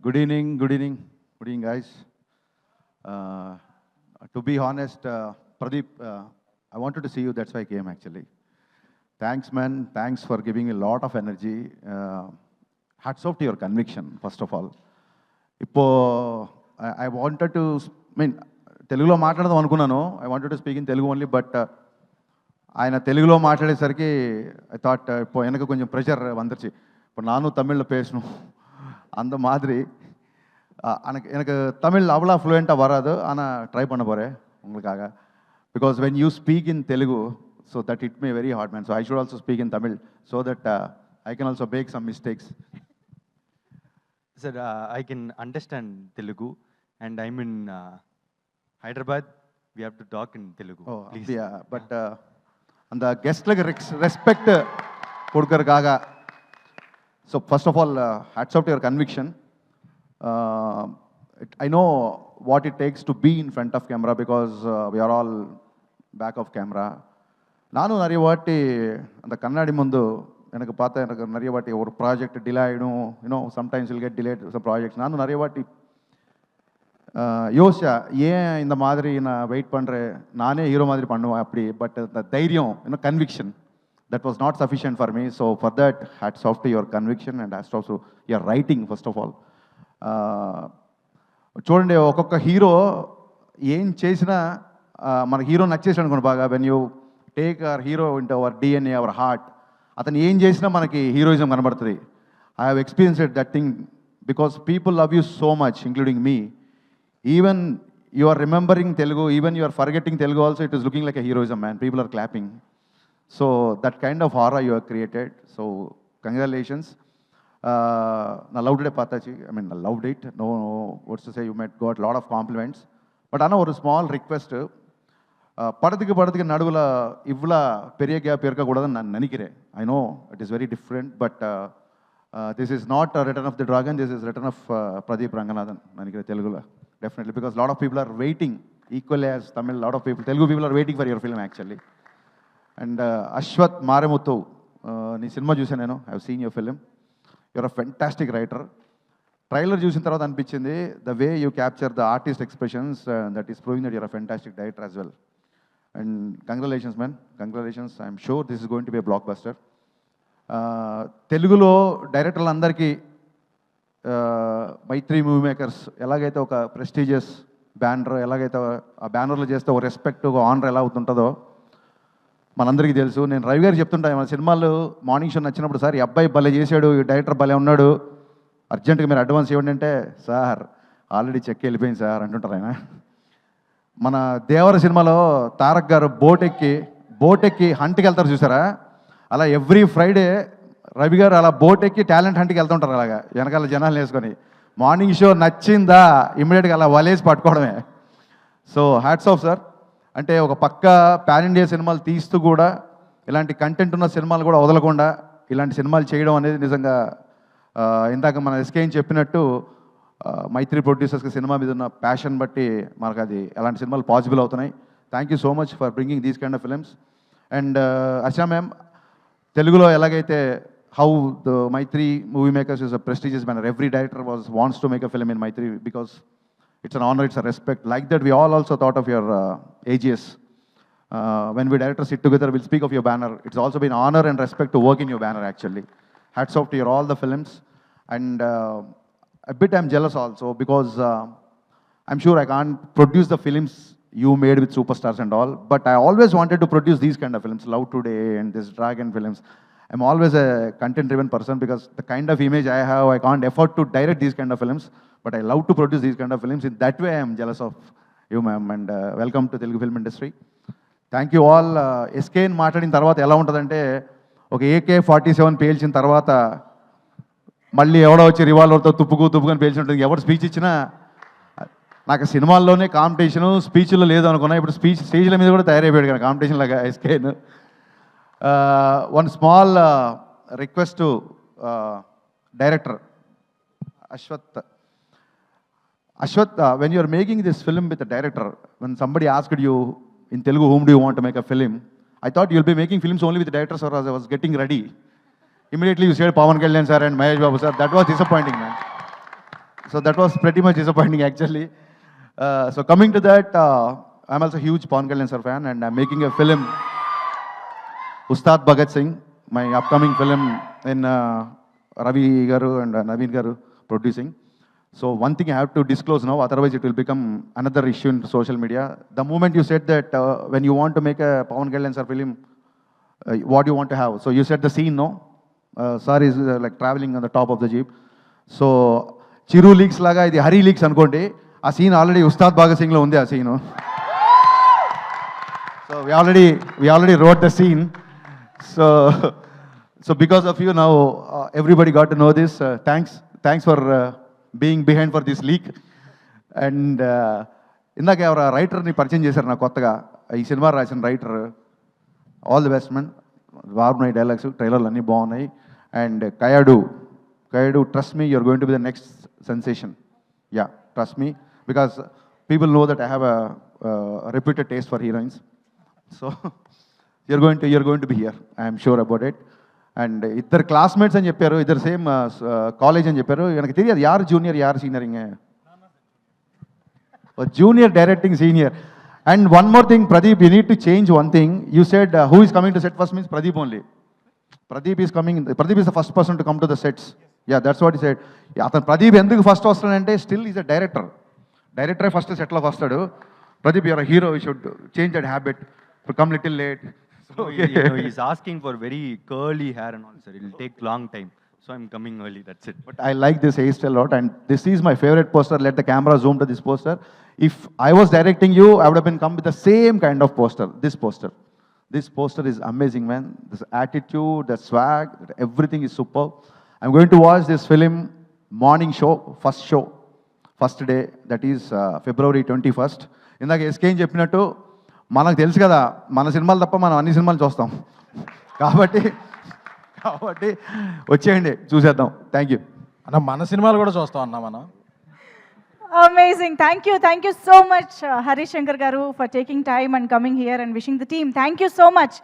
Good evening, good evening, good evening, guys. Uh, to be honest, uh, Pradeep, uh, I wanted to see you, that's why I came actually. Thanks, man. Thanks for giving me a lot of energy. Uh, hats off to your conviction, first of all. இப்போ I wanted to mean తెలుగులో మాట్లాడదాం అనుకున్నాను I wanted to speak in Telugu only but ఆయన తెలుగులో మాట్లాడేసరికి I thought இப்போ எனக்கு கொஞ்சம் pressure வந்துருச்சு இப்போ நானும் தமிழில் பேசணும் அந்த மாதிரி எனக்கு எனக்கு தமிழ் அவ்வளோ ஃப்ளூயண்ட்டாக வராது ஆனால் ட்ரை பண்ண போகிறேன் உங்களுக்காக because when you speak in Telugu so that it may very hard man so I should also speak in Tamil so that I can also make some mistakes Sir, uh, I can understand Telugu, and I'm in uh, Hyderabad. We have to talk in Telugu. Oh please. அப்படியா So first of all, uh, hats off to your conviction. Uh, it, I know what it takes to be in front of camera because uh, we are all back of camera. நானும் நிறைய வாட்டி அந்த கண்ணாடி முந்து எனக்கு பார்த்தா எனக்கு நிறைய வாட்டி ஒரு ப்ராஜெக்ட் டிலே ஆகிடும் you know sometimes will get delayed some project நானும் நிறைய வாட்டி uh, யோசிச்சா ஏன் இந்த மாதிரி நான் வெயிட் பண்ணுறேன் நானே ஹீரோ மாதிரி பண்ணுவேன். அப்படி பட் அந்த தைரியம் இன்னும் conviction that was not sufficient for me. So for that, hats off to your conviction and hats off to your writing, first of all. Uh, చూడండి ఒక్కొక్క హీరో ఏం చేసినా మన హీరో నచ్చేసాడు అనుకోండి బాగా. When you take our hero into our DNA our heart అతను ఏం చేసినా మనకి హీరోయిజం కనబడుతుంది. I have experienced that thing because people love you so much including me even you are remembering Telugu even you are forgetting Telugu also it is looking like a heroism man people are clapping So that kind of aura you have created. So congratulations. நான் லவ்டே பார்த்தாச்சு. I mean love it no what's say you made got lot of compliments but ஆனால் ஒரு small request படத்துக்கு படத்துக்கு நடுவில் இவ்வளோ பெரிய gap இருக்கக்கூடாதுன்னு நான் நினைக்கிறேன். I know it is very different but this is not return of the dragon this is return of Pradeep Ranganathan நினைக்கிறேன் தெலுங்குல. Definitely because lot of people are waiting equally as Tamil lot of people Telugu people are waiting for your film actually and Ashwath Marimuthu నీ సినిమా చూసాను నేను. I seen your film your a fantastic writer trailer చూసిన తర్వాత అనిపించింది the way you capture the artist expressions that is proving that your a fantastic director as well and congratulations man congratulations I'm sure this is going to be blockbuster తెలుగులో డైరెక్టర్లందరికీ uh, Mythri movie makers ఎలాగైతే ఒక prestigious banner ఎలాగైతే ఆ బ్యానర్లు చేస్తే ఒక respect ఒక ఆనర్ ఎలా అవుతుంటుందో మనందరికీ తెలుసు. నేను రవి గారు చెప్తుంటాను మన సినిమాలు మార్నింగ్ షో నచ్చినప్పుడు సార్ ఈ అబ్బాయి భలే చేశాడు ఈ డైరెక్టర్ భలే ఉన్నాడు. అర్జెంటుగా మీరు అడ్వాన్స్ ఇవ్వండి అంటే సార్ ఆల్రెడీ చెక్ వెళ్ళిపోయింది సార్ అంటుంటారు ఆయన. మన దేవర సినిమాలో తారక్ గారు బోట్ ఎక్కి బోట్ ఎక్కి హంట్కి వెళ్తారు చూసారా? అలా ఎవ్రీ ఫ్రైడే రవి గారు అలా బోట్ ఎక్కి టాలెంట్ హంట్కి వెళ్తుంటారు అలాగా వెనకాల జనాలు వేసుకొని. మార్నింగ్ షో నచ్చిందా? ఇమ్మీడియట్గా అలా వలేసి పట్టుకోవడమే. సో హ్యాట్స్ ఆఫ్ సార్ అంటే ఒక పక్క పాన్ ఇండియా సినిమాలు తీస్తూ కూడా ఇలాంటి కంటెంట్ ఉన్న సినిమాలు కూడా వదలకుండా ఇలాంటి సినిమాలు చేయడం అనేది నిజంగా ఇందాక మన ఎస్కేన్ చెప్పినట్టు మైత్రి ప్రొడ్యూసర్స్కి సినిమా మీద ఉన్న ప్యాషన్ బట్టి మనకు అది అలాంటి సినిమాలు పాసిబుల్ అవుతున్నాయి. Thank you so much for bringing these kind of films and Asha ma'am తెలుగులో ఎలాగైతే how the Mythri movie makers is a prestigious banner every director was wants to make a film in Mythri because It's an honor, it's a respect. Like that, we all also thought of your uh, AGS. Uh, when we directors sit together, we'll speak of your banner. It's also been honor and respect to work in your banner, actually. Hats off to your all the films. And uh, a bit I'm jealous also because uh, I'm sure I can't produce the films you made with superstars and all. But I always wanted to produce these kind of films, Love Today and this Dragon films. I'm always a content-driven person because the kind of image I have, I can't afford to direct these kind of films. But I love to produce these kind of films in that way I'm jealous of you ma'am and welcome to Telugu film industry thank you all SKN మాట్లాడిన తర్వాత ఎలా ఉంటుందంటే ఒక AK forty seven పేల్చిన తర్వాత మళ్ళీ ఎవడో వచ్చి రివాల్వర్తో తుప్పుకు తుప్పుకొని పేల్చినట్టు ఎవరు స్పీచ్ ఇచ్చినా నాకు సినిమాల్లోనే కాంపిటీషన్ స్పీచ్లో లేదు అనుకున్నా. ఇప్పుడు స్పీచ్ స్టేజ్ల మీద కూడా తయారైపోయాడు కానీ కాంపిటీషన్ లాగా SKN one small request director Ashwath Ashwath, uh, when you are making this film with a director, when somebody asked you in Telugu, whom do you want to make a film? I thought you'll be making films only with the directors or as I was getting ready. Immediately you said Pawan Kalyan sir and Mahesh Babu sir. That was disappointing, man. So that was pretty much disappointing actually. Uh, so coming to that, uh, I'm also a huge Pawan Kalyan sir fan and I'm making a film, Ustad Bhagat Singh, my upcoming film in uh, Ravi Garu and uh, Naveen Garu producing. So one thing I have to disclose now, otherwise it will become another issue in social media. The moment you said that uh, when you want to make a Pawan Kalyan sir film, uh, what you want to have? So you said the scene, no? Uh, sir is uh, like traveling on the top of the jeep. so Chiru leaks లాగా ఇది Hari leaks అనుకోండి ఆ scene already Ustad Bhagat సింగ్లో ఉంది ఆ scene so we already we already rode the scene so so because of you now everybody got to know this thanks thanks for being behind for this leak and ఇందాక ఎవరు రైటర్ని పరిచయం చేశారు నాకు కొత్తగా. ఈ సినిమా రాసిన writer all the best men బాగున్నాయి డైలాగ్స్ ట్రైలర్లు అన్నీ బాగున్నాయి. And Kayadu Kayadu trust me you're going to be the next sensation ya trust me because people know that I have a reputed taste for heroines so you're going to you're going to be here I'm sure about it and ఇద్దరు classmates అని చెప్పారు ఇద్దరు same college అని చెప్పారు எனக்கு తెలియదు యారు junior యారు సీనియర్ ఇంగే junior directing senior. And one more thing, Pradeep, you need to change one thing. You said uh, who is coming to set first means Pradeep only. Pradeep is coming, Pradeep is the first person to come to the sets. Yeah, that's what he said. Yeah, అతను ప్రదీప్ ఎందుకు first వస్తాడంటే still is a director డైరెక్టరే first సెట్లోకి వస్తాడు Pradeep your hero you should change that habit come little late So, you know, he's asking for very curly hair and all, sir. It'll take long time. So I'm coming early, that's it. But I like this hairstyle a lot, and this is my favorite poster. Let the camera zoom to this poster. If I was directing you, I would have been come with the same kind of poster. This poster. This poster is amazing, man. This attitude, the swag, everything is superb. I'm going to watch this film morning show, first show, first day that is February twenty first ఇందాక ఎస్కేం చెప్పినట్టు మనకు తెలుసు కదా మన సినిమాలు తప్ప మనం అన్ని సినిమాలు చూస్తాం కాబట్టి కాబట్టి వచ్చేయండి చూసేద్దాం థ్యాంక్ యూ అన్న మన సినిమాలు కూడా చూస్తాం అన్న మనం Amazing. Thank you. Thank you so much, uh, Harish Shankar Garu, for taking time and coming here and wishing the team. Thank you so much.